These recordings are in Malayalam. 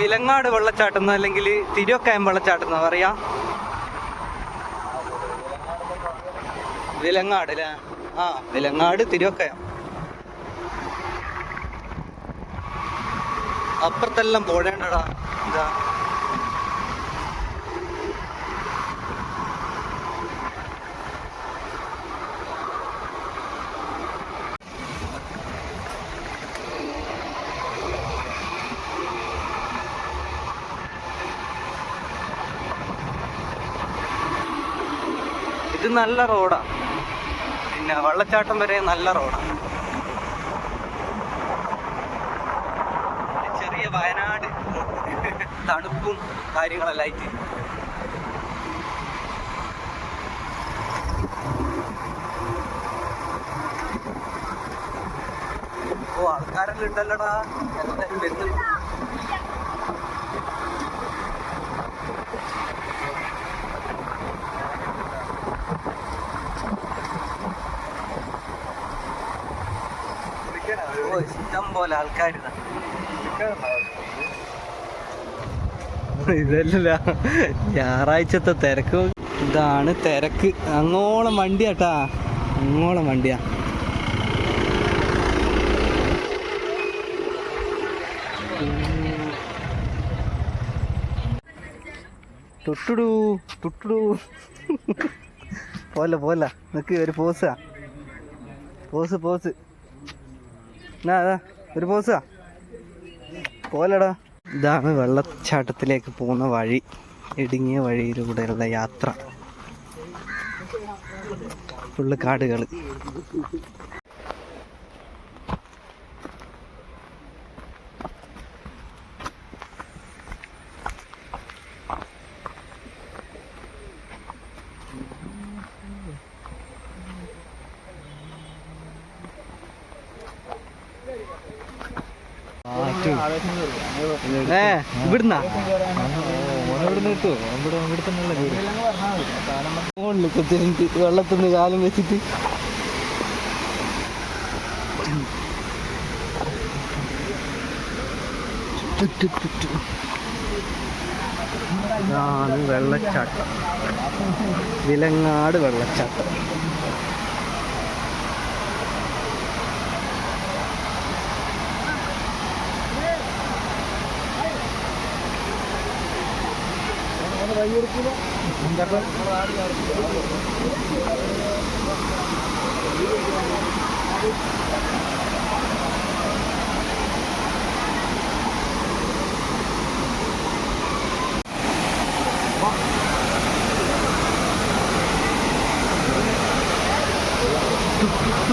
വിലങ്ങാട് വെള്ളച്ചാട്ടം അല്ലെങ്കിൽ തിരുവക്കയം വെള്ളച്ചാട്ടം പറയാ? വിലങ്ങാട് അല്ലേ ആ വിലങ്ങാട് തിരുവക്കയം. അപ്പുറത്തെല്ലാം പോടേണ്ടടാ ഇതാ. ഇത് നല്ല റോഡാ. പിന്നെ വെള്ളച്ചാട്ടം വരെ നല്ല റോഡാ. ചെറിയ വയനാട്. തണുപ്പും കാര്യങ്ങളെല്ലാം ആയിട്ട്. ഓ ആൾക്കാരെല്ലാം ഉണ്ടല്ലോടാ. എല്ലാവരും വരുന്നുണ്ട് ഓ ഇഷ്ടം പോലെ ഇതല്ല ഞായറാഴ്ചത്തെ തിരക്ക്. ഇതാണ് തിരക്ക്. അങ്ങോളം വണ്ടിയാട്ടാ. അങ്ങോളം വണ്ടിയാ. തൊട്ടുടൂ തൊട്ടുടൂ. പോലെ പോലെ. നിക്ക് ഒരു പോസാ. Pose pose. എന്നാ ഒരു പോസാ പോലടാ ഇതാണ് വെള്ളച്ചാട്ടത്തിലേക്ക് പോകുന്ന വഴി. ഇടുങ്ങിയ വഴിയിലൂടെയുള്ള യാത്ര. ഫുള്ള് കാടുകൾ ഏ ഇവിടുന്നാ? നിന്ന് കാലം വെച്ചിട്ട്. വെള്ളച്ചാട്ടം. വിലങ്ങാട് വെള്ളച്ചാട്ടം.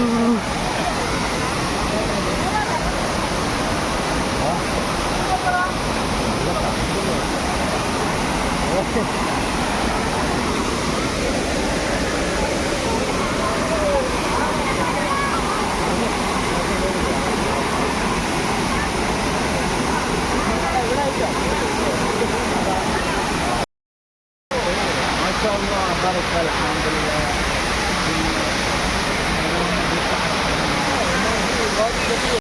Oh. شاء الله بارك الحمد لله.